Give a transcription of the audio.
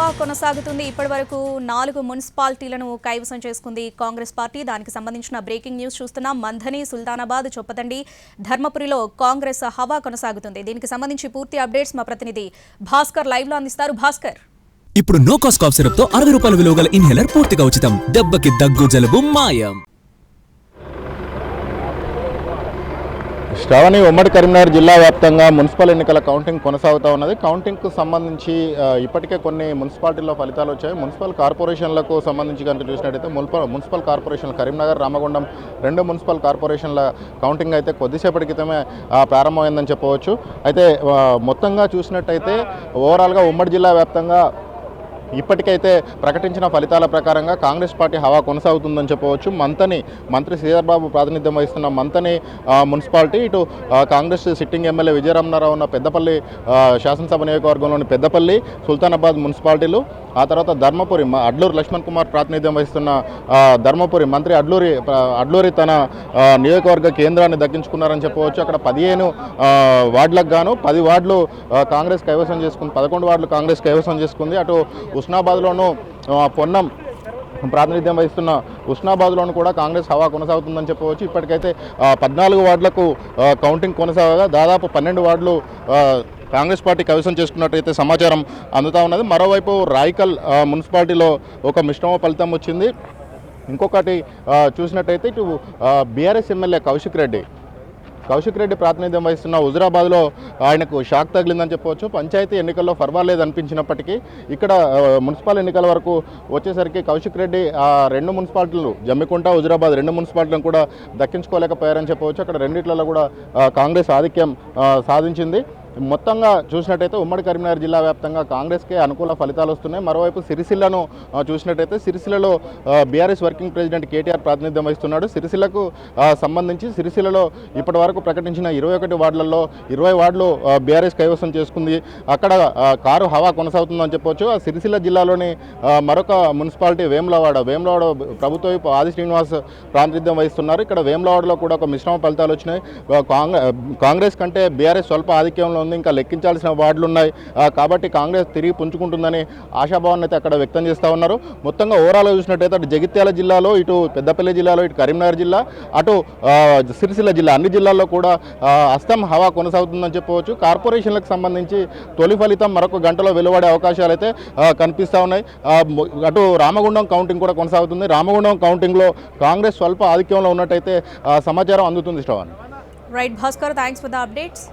హవా కొనసాగుతుంది. ఇప్పటి వరకు నాలుగు మున్సిపాలిటీలను కైవసం చేసుకుంది కాంగ్రెస్ పార్టీ. దానికి సంబంధించిన బ్రేకింగ్ న్యూస్ చూస్తున్నాం. మంధని సుల్తానాబాద్ చొప్పదండి ధర్మపురిలో కాంగ్రెస్ హవా కొనసాగుతుంది. దీనికి సంబంధించి పూర్తి అప్డేట్స్ మా ప్రతినిధి భాస్కర్ లైవ్లో అందిస్తారు. భాస్కర్. ఇప్పుడు నో కాస్ట్ కాఫ్ సిరప్తో అరవై రూపాయల విలువ గల ఇన్హేలర్ పూర్తిగా ఉచితం. దెబ్బకి దగ్గు జలుబు మాయం. శ్రావణి ఉమ్మడి కరీంనగర్ జిల్లా వ్యాప్తంగా మున్సిపల్ ఎన్నికల కౌంటింగ్ కొనసాగుతూ ఉన్నది. కౌంటింగ్కు సంబంధించి ఇప్పటికే కొన్ని మున్సిపాలిటీల్లో ఫలితాలు వచ్చాయి. మున్సిపల్ కార్పొరేషన్లకు సంబంధించి కనుక చూసినట్టయితే municipal municipal corporation Karimnagar Ramagundam రెండు మున్సిపల్ కార్పొరేషన్ల కౌంటింగ్ అయితే కొద్దిసేపటి క్రితమే ప్రారంభమైందని చెప్పవచ్చు. అయితే మొత్తంగా చూసినట్టయితే ఓవరాల్గా ఉమ్మడి జిల్లా వ్యాప్తంగా ఇప్పటికైతే ప్రకటించిన ఫలితాల ప్రకారంగా కాంగ్రెస్ పార్టీ హవా కొనసాగుతుందని చెప్పవచ్చు. మంతని మంత్రి శ్రీధర్బాబు ప్రాతినిధ్యం వహిస్తున్న మంతని మున్సిపాలిటీ ఇటు కాంగ్రెస్ సిట్టింగ్ ఎమ్మెల్యే విజయరామనారావు ఉన్న పెద్దపల్లి శాసనసభ నియోజకవర్గంలోని పెద్దపల్లి సుల్తానాబాద్ మున్సిపాలిటీలు ఆ తర్వాత ధర్మపురి మ- అడ్లూరి లక్ష్మణ్ కుమార్ ప్రాతినిధ్యం వహిస్తున్న ధర్మపురి మంత్రి అడ్లూరి అడ్లూరి తన నియోజకవర్గ కేంద్రాన్ని దక్కించుకున్నారని చెప్పవచ్చు. అక్కడ పదిహేను వార్డులకు గాను పది వార్డులు కాంగ్రెస్ కైవసం చేసుకుంది పదకొండు వార్డులు కాంగ్రెస్ కైవసం చేసుకుంది. అటు ఉస్నాబాద్లోను పొన్నం ప్రాతినిధ్యం వహిస్తున్న ఉస్నాబాద్లోను కూడా కాంగ్రెస్ హవా కొనసాగుతుందని చెప్పవచ్చు. ఇప్పటికైతే పద్నాలుగు వార్డులకు కౌంటింగ్ కొనసాగగా దాదాపు పన్నెండు వార్డులు కాంగ్రెస్ పార్టీ కవిసం చేసుకున్నట్టయితే సమాచారం అందుతా ఉన్నది. మరోవైపు రాయికల్ మున్సిపాలిటీలో ఒక మిశ్రమ ఫలితం వచ్చింది. ఇంకొకటి చూసినట్టయితే ఇటు బీఆర్ఎస్ ఎమ్మెల్యే కౌశిక్ రెడ్డి కౌశిక్ రెడ్డి ప్రాతినిధ్యం వహిస్తున్న హుజురాబాద్లో ఆయనకు షాక్ తగిలిందని చెప్పవచ్చు. పంచాయతీ ఎన్నికల్లో పర్వాలేదు అనిపించినప్పటికీ ఇక్కడ మున్సిపల్ ఎన్నికల వరకు వచ్చేసరికి కౌశిక్ రెడ్డి ఆ రెండు మున్సిపాలిటీలు జమ్మికుంట హుజురాబాద్ రెండు మున్సిపాలిటీలను కూడా దక్కించుకోలేకపోయారని చెప్పవచ్చు. అక్కడ రెండిట్లలో కూడా కాంగ్రెస్ ఆధిక్యం సాధించింది. మొత్తంగా చూసినట్టయితే ఉమ్మడి కరీంనగర్ జిల్లా వ్యాప్తంగా కాంగ్రెస్కే అనుకూల ఫలితాలు వస్తున్నాయి. మరోవైపు సిరిసిల్లను చూసినట్టయితే సిరిసిల్లలో బీఆర్ఎస్ వర్కింగ్ ప్రెసిడెంట్ కేటీఆర్ ప్రాతినిధ్యం వహిస్తున్నాడు. సిరిసిల్లకు సంబంధించి సిరిసిల్లలో ఇప్పటి వరకు ప్రకటించిన ఇరవై ఒకటి వార్డులలో ఇరవై వార్డులు బీఆర్ఎస్ కైవసం చేసుకుంది. అక్కడ కారు హవా కొనసాగుతుందని చెప్పొచ్చు. ఆ సిరిసిల్ల జిల్లాలోని మరొక మున్సిపాలిటీ వేములవాడ. వేములవాడ ప్రభుత్వ ఆది శ్రీనివాస్ ప్రాతినిధ్యం వహిస్తున్నారు. ఇక్కడ వేములవాడలో కూడా ఒక మిశ్రమ ఫలితాలు వచ్చినాయి. కాంగ్రెస్ కంటే బీఆర్ఎస్ స్వల్ప ఆధిక్యంలో ఉంది ఇంకా లెక్కించాల్సిన వార్డులు ఉన్నాయి కాబట్టి కాంగ్రెస్ తిరిగి పుంజుకుంటుందని ఆశాభావాన్ని అయితే అక్కడ వ్యక్తం చేస్తూ ఉన్నారు. మొత్తంగా ఓవరాల్గా చూసినట్టయితే అటు జగిత్యాల జిల్లాలో ఇటు పెద్దపల్లి జిల్లాలో ఇటు కరీంనగర్ జిల్లా అటు సిరిసిల్ల జిల్లా అన్ని జిల్లాల్లో కూడా అస్తం హవా కొనసాగుతుందని చెప్పవచ్చు. కార్పొరేషన్లకు సంబంధించి తొలి ఫలితం మరొక గంటలో వెలువడే అవకాశాలు అయితే కనిపిస్తూ ఉన్నాయి. అటు రామగుండం కౌంటింగ్ కూడా కొనసాగుతుంది. రామగుండం కౌంటింగ్లో కాంగ్రెస్ స్వల్ప ఆధిక్యంలో ఉన్నట్టయితే సమాచారం అందుతుంది Shravan. Right Bhaskar thanks for the updates